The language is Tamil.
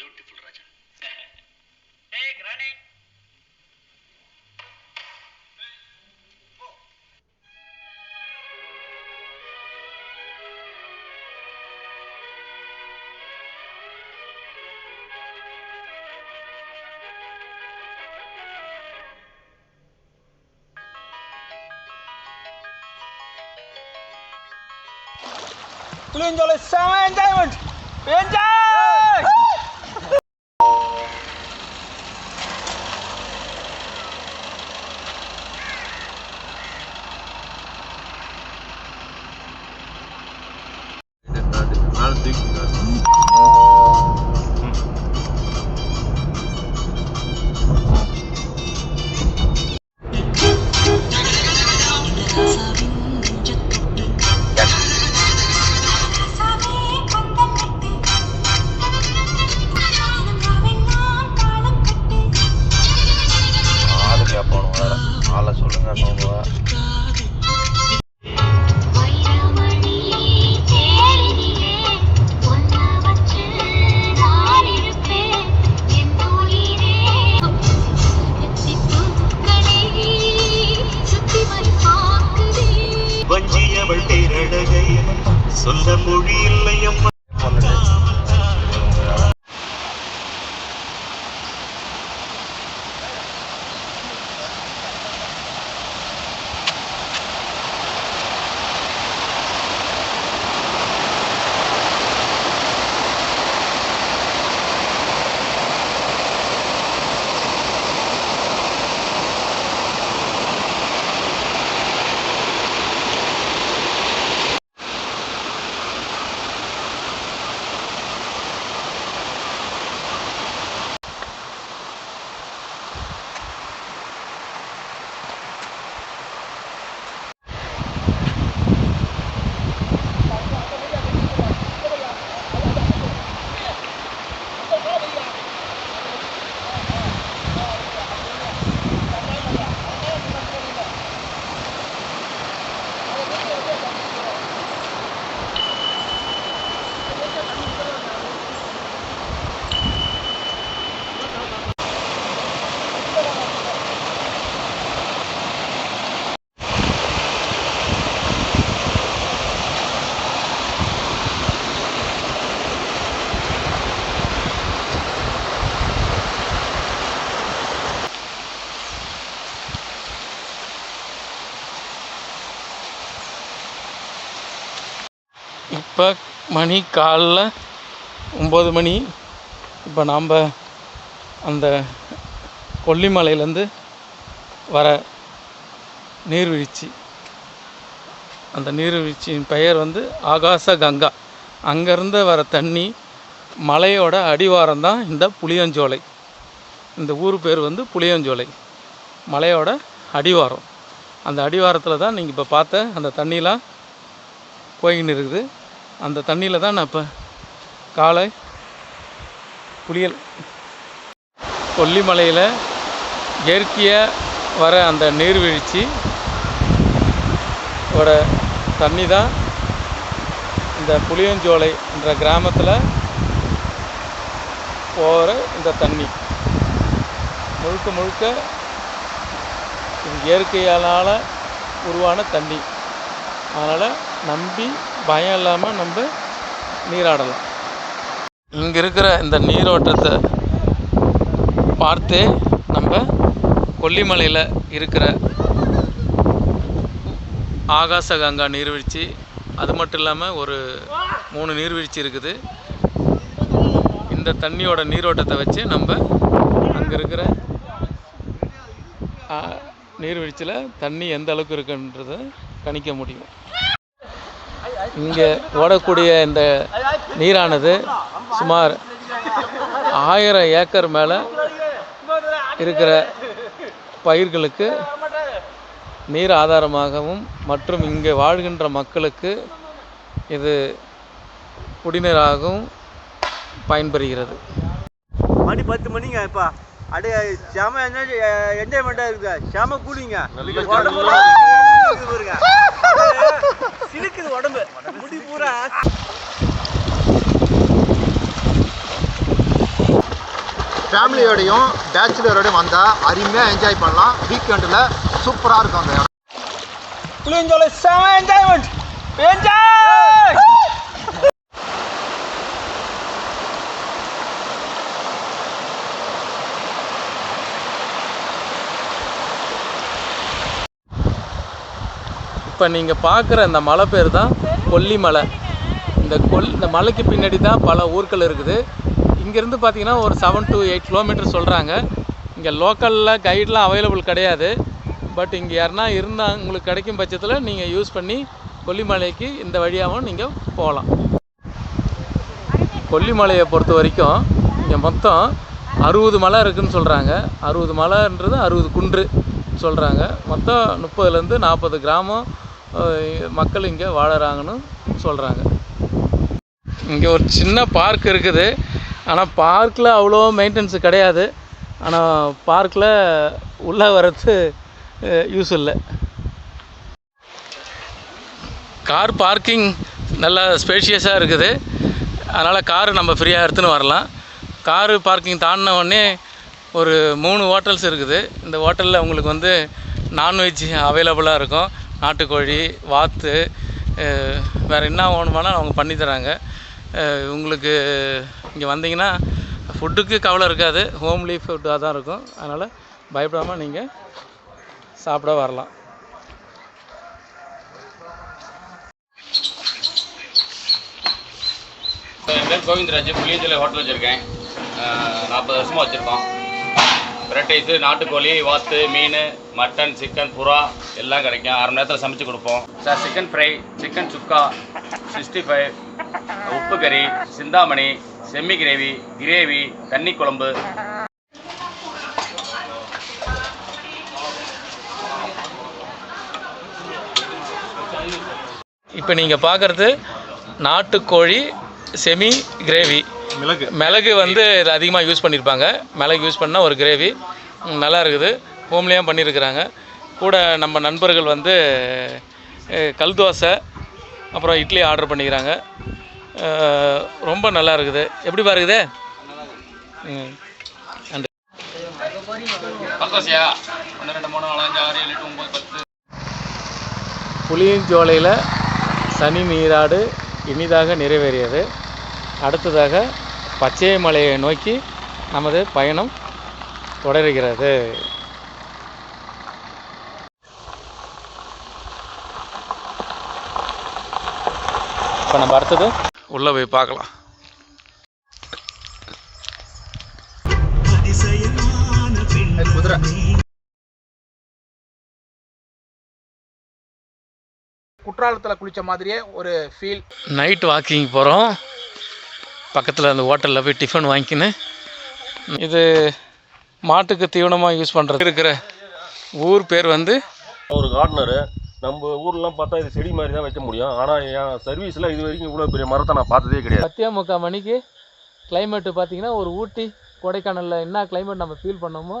beautiful, Raja. Take running. Clean the sand diamond. Bend. இல்லை இப்போ மணி காலைல ஒம்பது மணி. இப்போ நாம் அந்த கொல்லிமலையிலேருந்து வர நீர்வீழ்ச்சி. அந்த நீர்வீழ்ச்சியின் பெயர் வந்து ஆகாச கங்கா அங்கேருந்து வர தண்ணி மலையோட அடிவாரம் தான் இந்த புளியஞ்சோலை. இந்த ஊர் பேர் வந்து புளியஞ்சோலை. மலையோட அடிவாரம். அந்த அடிவாரத்தில் தான் நீங்கள் இப்போ பார்த்த அந்த தண்ணிலாம் போய்கின்னு இருக்குது அந்த தண்ணியில் தான் நான் இப்போ காலை புளியல் கொல்லிமலையில் இயற்கையாக வர அந்த நீர்வீழ்ச்சி ஓட தண்ணி தான் இந்த புளியஞ்சோலை என்ற கிராமத்தில் போகிற இந்த தண்ணி. முழுக்க முழுக்க இது இயற்கையால் உருவான தண்ணி. அதனால் நம்பி பயம் இல்லாமல் நம்ம நீராடலாம். இங்கே இருக்கிற இந்த நீரோட்டத்தை பார்த்தே நம்ம கொல்லிமலையில் இருக்கிற ஆகாச கங்கா நீர்வீழ்ச்சி அது மட்டும் இல்லாமல் ஒரு மூணு நீர்வீழ்ச்சி இருக்குது. இந்த தண்ணியோட நீரோட்டத்தை வச்சு நம்ம அங்கே இருக்கிற நீர்வீழ்ச்சியில் தண்ணி எந்த அளவுக்கு இருக்குன்றதை கணிக்க முடியும். இங்கே ஓடக்கூடிய இந்த நீரானது சுமார் ஆயிரம் ஏக்கர் மேலே இருக்கிற பயிர்களுக்கு நீர் ஆதாரமாகவும் மற்றும் இங்கே வாழ்கின்ற மக்களுக்கு இது குடிநீராகவும் பயன்பெறுகிறது மணி பத்து மணிங்க இப்ப அப்படியே செம என்ஜாய்மெண்டா இருக்குது செம கூலிங்க உடம்புலாம் ஃபேமிலியோடையும் பேச்சுலரோடையும் வந்தால் அருமையாக என்ஜாய் பண்ணலாம். வீக்கெண்டில் சூப்பராக இருக்கும் அந்த இடம். புளியஞ்சோலை செம என்ஜாய்மெண்ட் என்ஜாய் இப்போ நீங்கள் பார்க்குற இந்த மலை பேர் தான் கொல்லிமலை. இந்த கொல் இந்த மலைக்கு பின்னாடி தான் பல ஊர்கள் இருக்குது. இங்கேருந்து பார்த்தீங்கன்னா ஒரு செவன் டு எயிட் கிலோமீட்டர் சொல்கிறாங்க இங்கே லோக்கலில் கைடெலாம் அவைலபிள் கிடையாது. பட் இங்கே யாருனா இருந்தால் உங்களுக்கு கிடைக்கும் பட்சத்தில் நீங்கள் யூஸ் பண்ணி கொல்லிமலைக்கு இந்த வழியாகவும் நீங்கள் போகலாம். கொல்லிமலையை பொறுத்த வரைக்கும் இங்கே மொத்தம் அறுபது மலை இருக்குதுன்னு சொல்கிறாங்க அறுபது மலைன்றது அறுபது குன்று சொல்கிறாங்க மொத்தம் முப்பதுலேருந்து நாற்பது கிராமம் மக்கள் இங்கே வாழறாங்கன்னு சொல்கிறாங்க இங்கே ஒரு சின்ன பார்க் இருக்குது. ஆனால் பார்க்கில் அவ்வளோ மெயின்டெனன்ஸு கிடையாது. ஆனால் பார்க்கில் உள்ளே வர்றது யூஸ் இல்லை. கார் பார்க்கிங் நல்லா ஸ்பேஷியஸாக இருக்குது. அதனால் காரு நம்ம ஃப்ரீயாக எடுத்துன்னு வரலாம். காரு பார்க்கிங் தாண்டின உடனே ஒரு மூணு ஹோட்டல்ஸ் இருக்குது. இந்த ஹோட்டலில் உங்களுக்கு வந்து நான்வெஜ் அவைலபிளாக இருக்கும். நாட்டுக்கோழி வாத்து வேறு என்ன வேணுமானால் அவங்க பண்ணி தராங்க. உங்களுக்கு இங்கே வந்தீங்கன்னா ஃபுட்டுக்கு கவலை இருக்காது. ஹோம்லி ஃபுட்டாக தான் இருக்கும். அதனால் பயப்படாமல் நீங்கள் சாப்பிட வரலாம். என் பேர் கோவிந்தராஜ். புளியஞ்சலை ஹோட்டல் வச்சுருக்கேன். நாற்பது வருஷமாக வச்சுருக்கோம். வெரைட்டிஸு நாட்டுக்கோழி வாத்து மீன் மட்டன் சிக்கன் புறா எல்லாம் கிடைக்கும். அரை மணி நேரத்தில் சமைச்சு கொடுப்போம். Sir chicken fry chicken chukka sixty five உப்பு கறி சிந்தாமணி செம்மி கிரேவி கிரேவி தண்ணி குழம்பு. இப்போ நீங்கள் பார்க்குறது நாட்டுக்கோழி செமி கிரேவி. மிளகு. மிளகு வந்து இது அதிகமாக யூஸ் பண்ணியிருப்பாங்க மிளகு யூஸ் பண்ணால் ஒரு கிரேவி. நல்லா இருக்குது. ஹோம்லேயும் பண்ணியிருக்கிறாங்க கூட நம்ம நண்பர்கள் வந்து கல் தோசை அப்புறம் இட்லி ஆர்டர் பண்ணிக்கிறாங்க. ரொம்ப நல்லா இருக்குது. எப்படி பாருக்குது? ம். நன்றி. புளியஞ்சோலையில் சனி நீராடு இனிதாக நிறைவேறியது. அடுத்ததாக பச்சை மலையை நோக்கி நமது பயணம் தொடர்கிறது. இப்போ நம்ம அடுத்தது உள்ளே போய் பார்க்கலாம். குதிரை குற்றாலத்தில் குளித்த மாதிரியே ஒரு ஃபீல் நைட் வாக்கிங் போகிறோம் பக்கத்தில் அந்த ஹோட்டலில் போய் டிஃபன் வாங்கிக்கின்னு. இது மாட்டுக்கு தீவனமாக யூஸ் பண்ணுறது இருக்கிற ஊர் பேர் வந்து ஒரு கார்டனரு நம்ம ஊர்லாம் பார்த்தா இது செடி மாதிரி தான் வைக்க முடியும் ஆனால் என் சர்வீஸில் இது வரைக்கும் இவ்வளோ பெரிய மரத்தை நான் பார்த்ததே கிடையாது பத்தே மணிக்கு கிளைமேட்டு பார்த்தீங்கன்னா ஒரு ஊட்டி கொடைக்கானலில் என்ன கிளைமேட் நம்ம ஃபீல் பண்ணோமோ